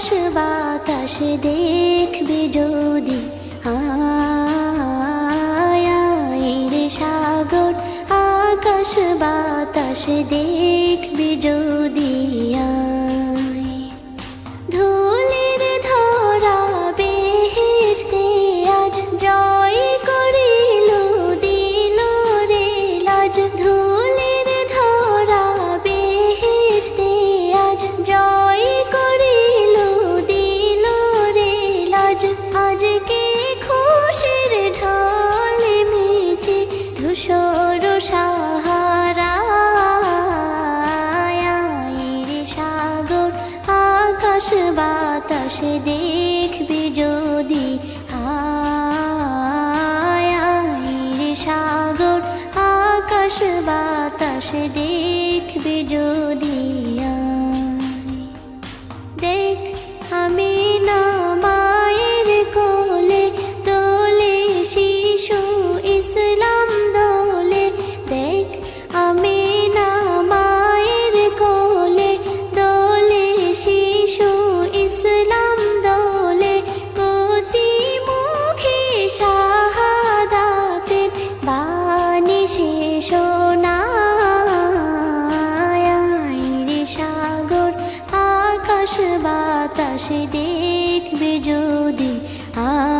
আকাশ বাতাস দেখবি যদি রে সাগর। আকাশ বাতাস দেখবি যদি ধুলির ধরা বেহেশতে আজ জয় করিল, দিল রে লাজ ধুলির আজকে খুশির ঢল মেছে ধূসর সাহারা। সাগর আকাশ বাতাস দেখবি বাতাস দেখবে যদি আয়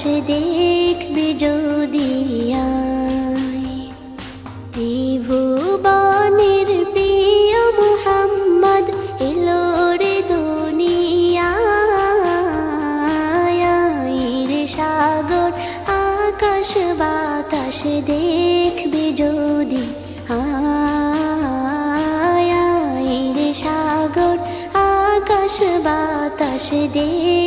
বাতাস দেখবি যদি ত্রিভুবনের প্রিয় মুহাম্মদ এলো রে দুনিয়ায়। সাগর, আকাশ, বাতাস দেখবি যদি রে সাগর, আকাশ, বাতাস দেখ